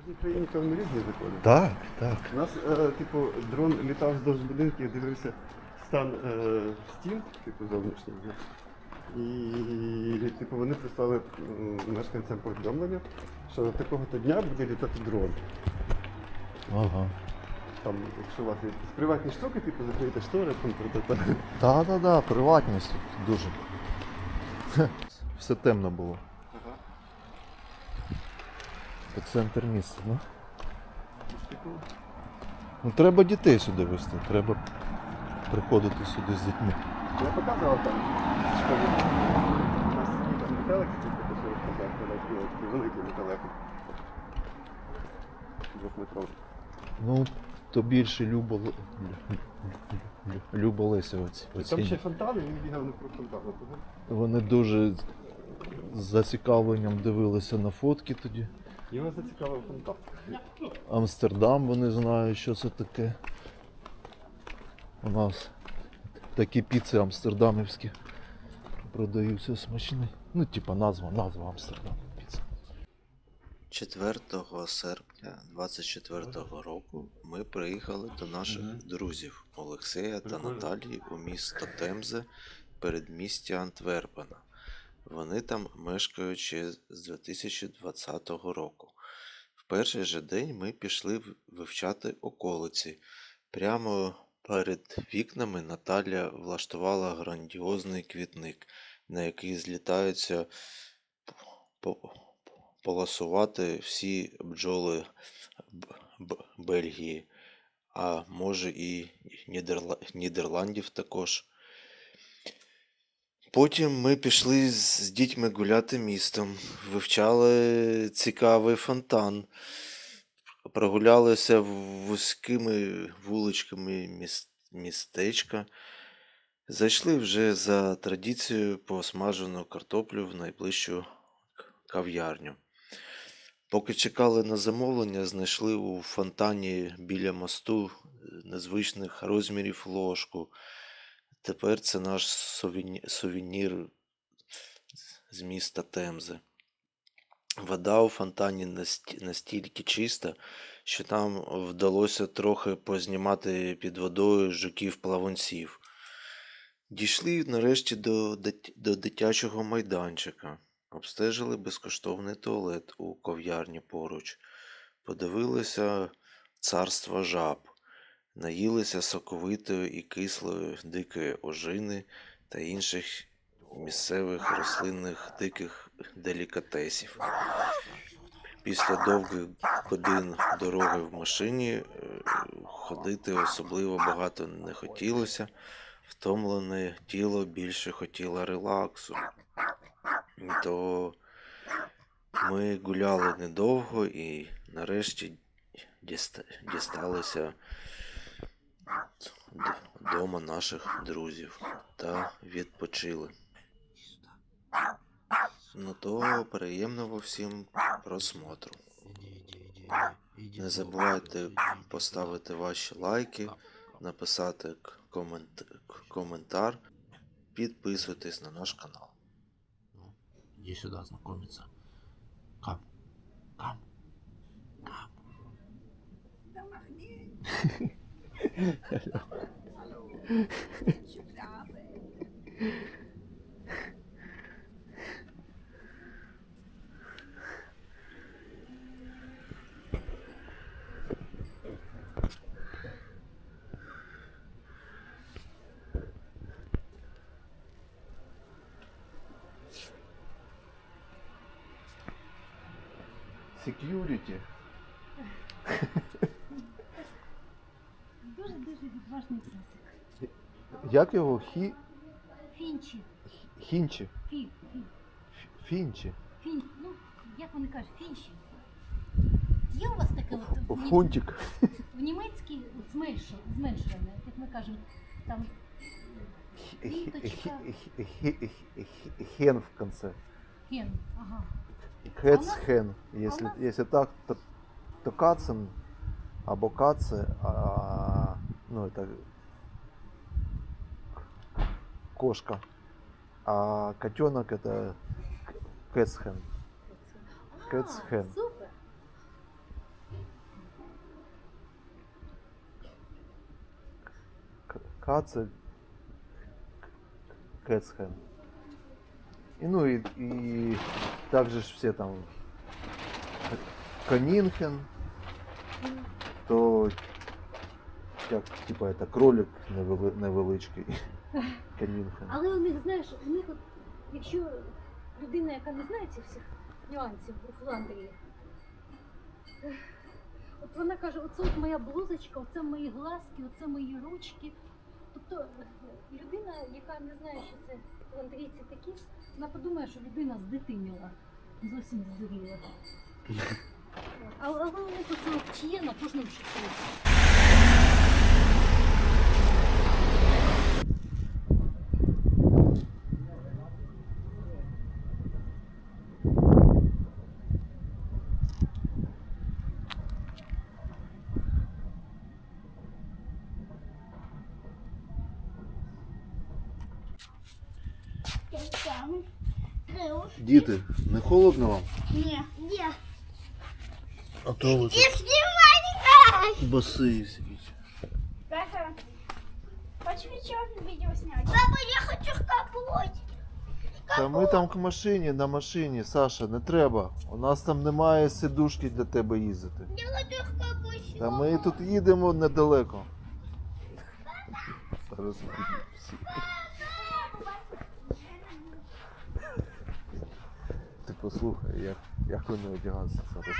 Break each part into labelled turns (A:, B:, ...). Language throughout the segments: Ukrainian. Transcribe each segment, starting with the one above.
A: кожній країні певно різні закони.
B: Так, так.
A: У нас, е, типу, дрон літав вздовж будинків, я дивився стан е, стін, типу, зовнішній. І типу, вони прислали м, мешканцям повідомлення, що такого-то дня буде літати дрон.
B: Ага.
A: Там, якщо у вас є якісь приватні штуки, типу закриєте штори, там та
B: Так, так, так, приватність тут дуже. Все темно було. Це центр міста, ну. Ну треба дітей сюди вести, треба приходити сюди з дітьми.
A: Я показував там школі. У нас там метелики, коли були такі великі метелики. Двохметрові.
B: Ну, то більше Любо, Л- Лю- Лю- Любо Леся оці. оці.
A: Там ще фонтани, він бігав навкруг фонтану. того.
B: Вони дуже з зацікавленням дивилися на фотки тоді.
A: Його зацікавив фонтан.
B: Амстердам, вони знають, що це таке. У нас такі піци амстердамівські продаються смачні. Ну, типа назва, назва Амстердам піца.
C: 4 серпня 24 року ми приїхали до наших друзів Олексія та Наталії у місто Темзе, передмістя Антверпена. Вони там мешкають ще з 2020 року. В перший же день ми пішли вивчати околиці. Прямо перед вікнами Наталя влаштувала грандіозний квітник, на який злітаються по- по- полосувати всі бджоли Бельгії, а може і Нідерла- Нідерландів також. Потім ми пішли з дітьми гуляти містом, вивчали цікавий фонтан, прогулялися вузькими вуличками містечка. Зайшли вже за традицією по смажену картоплю в найближчу кав'ярню. Поки чекали на замовлення, знайшли у фонтані біля мосту е, незвичних розмірів ложку. Тепер це наш сувені- сувенір з міста Темзи. Вода у фонтані настільки чиста, що нам вдалося трохи познімати під водою жуків-плавунців. Дійшли нарешті до, до дитячого майданчика. Обстежили безкоштовний туалет у ков'ярні поруч, подивилися царство жаб, наїлися соковитої і кислої дикої ожини та інших місцевих рослинних диких делікатесів. Після довгих годин дороги в машині е, ходити особливо багато не хотілося. Втомлене тіло більше хотіло релаксу. То ми гуляли недовго і нарешті діста- дісталися дома наших друзів та відпочили. Ну то приємного всім просмотру. Не забувайте поставити ваші лайки, написати комент... коментар, підписуйтесь на наш канал.
D: Иди сюда знакомиться. Кам. Кам. Кам.
B: Security. Hallo. Hallo. Ich bin da, ey.
E: Дуже-дуже відважний песик.
B: Як його? Хі...
E: Фінчі.
B: Хінчі?
E: Фі, фі,
B: Фінчі?
E: фін. Ну, як вони кажуть, фінчі. Є у вас таке от в,
B: Фунтик.
E: в німецькій зменшене, як ми кажемо, там Фінточка.
B: Хен в конце.
E: фен. Ага.
B: Хец хен. Если,
E: нас-
B: если так, то, то кацен або а, ну это кошка, а котенок это кэтсхен.
E: Кэтсхен.
B: А,
E: супер.
B: Каци, кэтсхен. И ну и, и также все там Конинхен. То як, типа, это кролик невели, невеличкий. Канінхен.
E: Але у них, знаєш, у них, от, якщо людина, яка не знає цих всіх нюансів у Фландрії, от вона каже, оце от моя блузочка, оце мої глазки, оце мої ручки. Тобто людина, яка не знає, що це фландрійці такі, вона подумає, що людина здитиніла, зовсім здуріла. От. Але, але у них оце от чиє на кожному шиті.
B: Діти, не холодно вам?
F: Не.
B: А то
F: Не снимай
B: босий сидіть.
F: Папа, хочешь видео снять? Папа, я хочу капот.
B: Та ми там к машині, на машині, Саша, не треба. У нас там немає сидушки для тебе їздити.
F: Я хочу капот.
B: Та ми тут їдемо недалеко. Зараз. Ти послухай, як, як вони одягатися зараз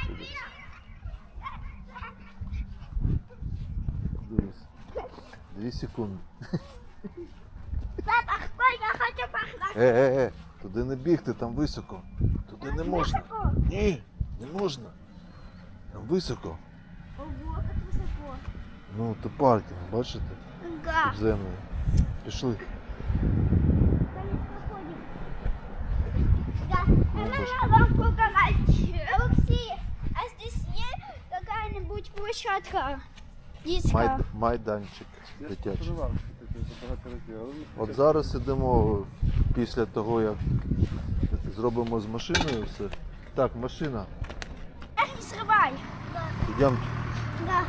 B: Дивись. Дві секунди.
F: Папа, я хочу погнать.
B: Е, е, е, туди не бігти, там високо. Туди не можна. Ні, не можна. Там високо.
F: Ого, как высоко.
B: Ну, то паркінг, бачите?
F: Ага.
B: Пішли.
F: Вам показать. Алексей, а здесь есть какая-нибудь площадка?
B: Майд... Майданчик дитячий. От зараз ідемо після того, як зробимо з машиною все. Так, машина.
F: Эх, не срывай.
B: Йдемо.
F: Да.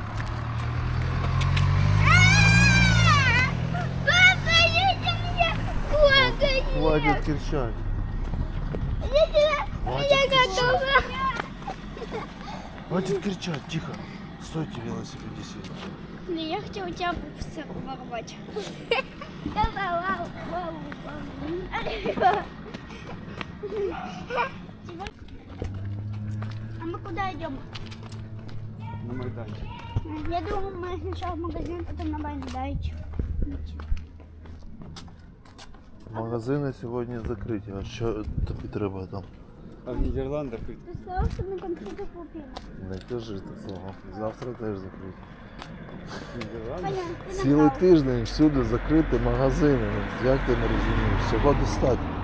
B: Хватит кричать. Хватит кричать, тихо. Стойте, велосипедисты.
F: Не, я хотела у тебя все ворвать. Давай, вау, вау, вау. А мы куда идем?
A: На майданчик.
F: Я думаю, мы сначала в магазин, потом на майданчик.
B: Магазини сьогодні закриті. А що тобі треба там?
A: А в Нідерландах і
F: Ты сказал, что мы там что-то купим.
B: Не кажи такого. Завтра теж закриті.
A: в Нідерландах.
F: Понятно. ты
B: Цілий
F: набрал.
B: тиждень всюди закриті магазини. Як ти не розумієш? Всього достатньо.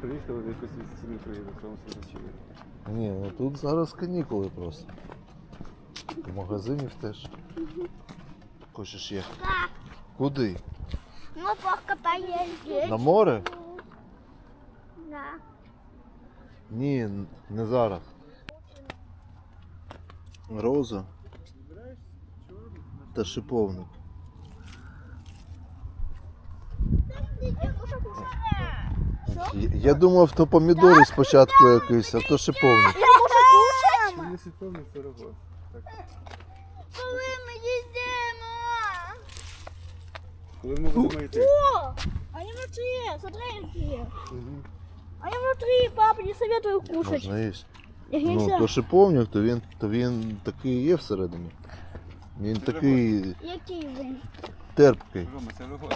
A: Приїхали в якусь відстійну країну, тому все зачинено.
B: Ні, ну тут зараз канікули просто. В магазинів теж. Хочеш їхати?
F: Да.
B: Куди?
F: Ну, плохо поездить.
B: На море?
F: Да.
B: Ні, не зараз. Роза та шиповник. Я- Я думав, то помідори спочатку якийсь, а то шиповник.
F: Я кушаем.
A: Це не світовний це робота.
F: Коли ми їздимо?
A: Коли ми будемо йти?
F: О, они внутри, смотри, какие.
A: Мгм.
F: Они внутри, папа, не советую кушать.
B: Можна їсти.
F: Их
B: Ну,
F: нельзя.
B: то шиповник, то він, то він такий є всередині. Він такий
F: Який він?
A: Рома,
B: терпкий.
A: це робота.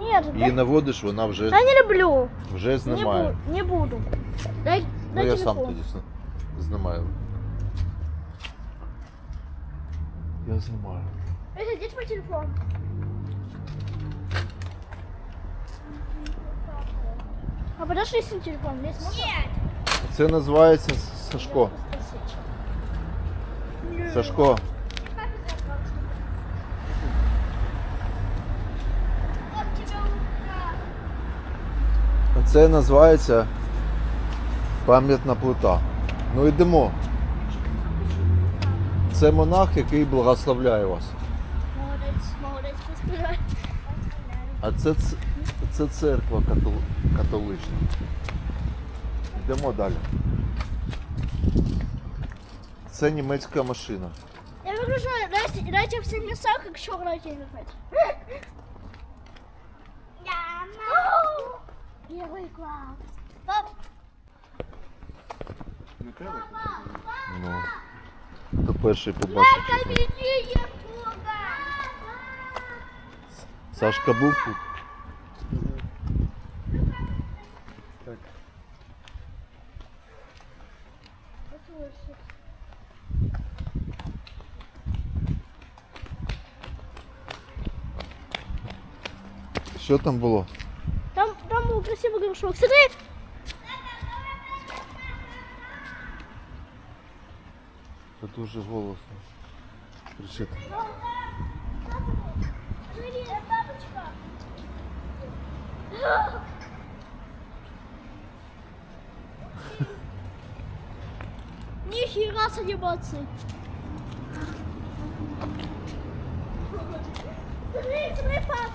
F: Нет,
B: Її наводиш, вона вже,
F: я не люблю.
B: вже
F: Не,
B: знімає.
F: бу- не буду. Дай,
B: Ну
F: дай
B: я
F: телефон.
B: сам тоді зна- знімаю. Я знімаю.
F: Это где твой телефон? Подошли с телефон. Нет.
B: Це називається Сашко. Сашко. Це називається пам'ятна плита. Ну йдемо. Це монах, який благословляє вас.
F: Молодец. Молодець, поспівай.
B: А це, це церква катол- католична. Йдемо далі. Це німецька машина.
F: Я вигружаю, дайте, дайте в цих місцях, якщо граєте грати. Первый класс. Пап,
A: Не треба?
B: Ну, хто перший побачив. Сашка був тут. Що там було?
F: Там, там был красивый горшок. Смотри,
B: Це дуже голосно. Кричити.
F: смотри, Нихера с анимацией. Смотри, смотри, пап.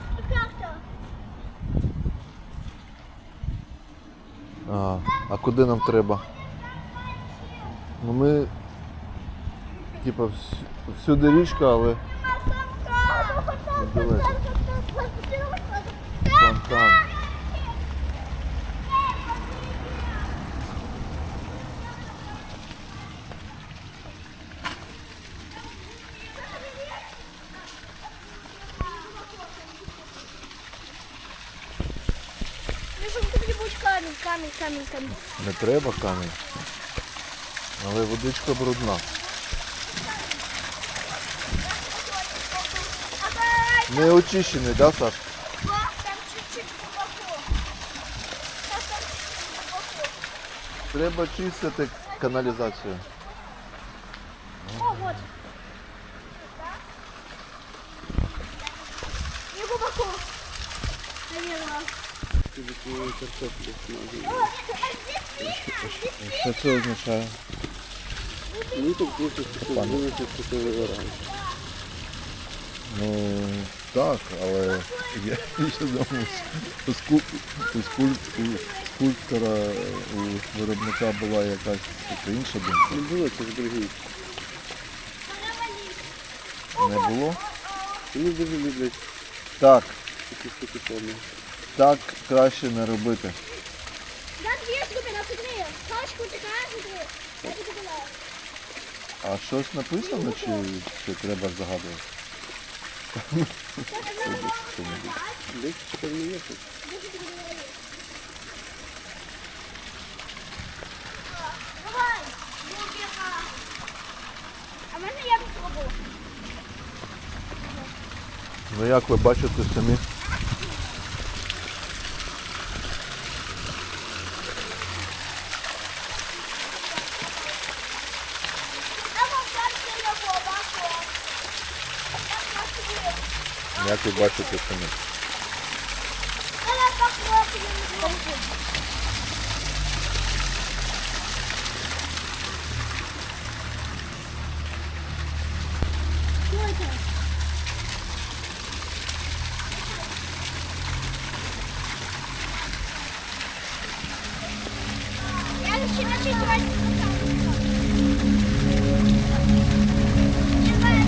B: А, а куди нам треба? Ну ми. Типа вс- всюди річка, але недалеко. Фонтан.
F: Вижу где-нибудь камень, камень, камень, камень.
B: Не треба камінь. Але водичка брудна. Не очищений, да, Саш?
F: Там чуть-чуть глубоко. Там чуть-чуть глубоко.
B: Треба чистити каналізацію.
F: О, вот. Не глубоко. Наверное. Здесь видно, здесь
B: Що це означає?
A: Ну так що вулиця святої оранж.
B: Ну так, але я ще думаю, у, скульп... у, скульп... у скульптора, у виробника була якась інша думка.
A: Не було це в другій.
B: Не було?
A: Вони дуже люблять
B: Так,
A: такі штуки форми.
B: Так краще не робити. А щось написано чи, чи треба загадувати?
F: А можно я попробую?
B: Ну як ви бачите самі?
F: А вот так сильно глубоко. Так, на себе.
B: Як ви бачите самі?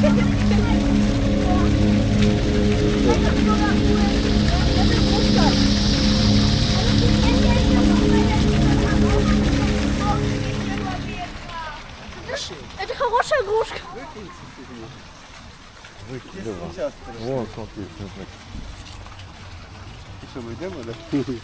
F: Я. Это хорошая игрушка.
A: Зараз
B: Вон, смотри, смотри.
A: що ми йдемо, так?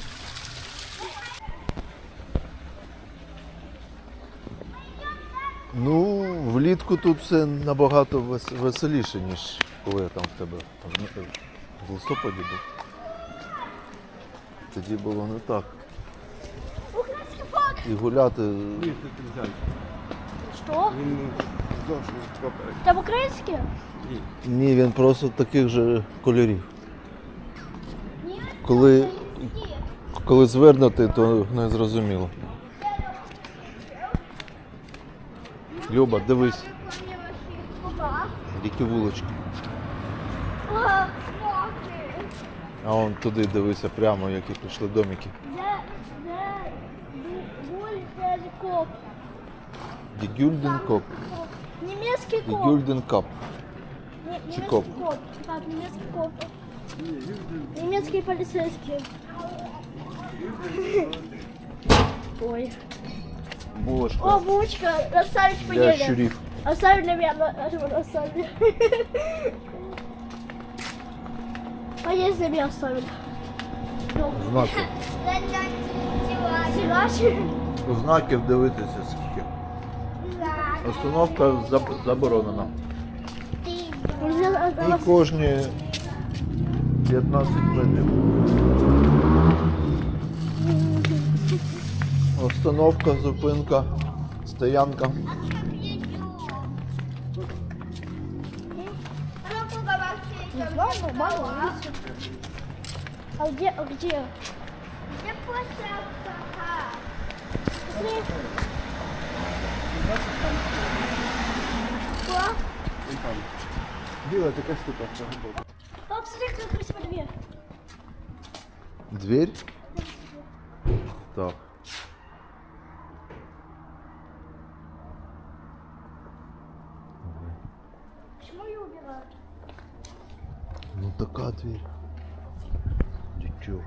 B: Ну, влітку тут все набагато веселіше, ніж коли я там в тебе в- в листопаді був. Тоді було не так. І гуляти.
A: Ні, це кінзаль.
F: Что?
A: Він зовсім копає.
F: Там украинский?
B: Ні, він просто таких же кольорів. Коли, коли звернути, то не зрозуміло. Люба, дивись. Які вулочки. А он туди дивися прямо, які пішли домики.
G: Коп? Німецький коп.
B: Gülden чи коп?
G: Так, німецький коп. Німецький поліцейський. Ой.
B: Булочка
G: О, булочка, оставить
B: для
G: поедем.
B: щурів.
G: Оставь для меня, на- оставь. Поесть для меня оставили.
B: Знаки.
G: Силачи.
B: Знаків дивитися скільки. Остановка заб- заборонена. І кожні 15 метрів. Остановка, зупинка, стоянка.
G: А где, а где?
F: Где площадка?
G: Посмотри.
A: Вон там. Біла така штука.
G: Пап, смотри, как красиво дверь.
B: Дверь? Так. Дверь. Дичок.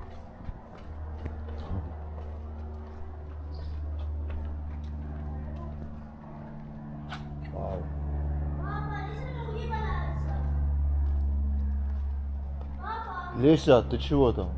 B: Вау. Леся, ты чего там?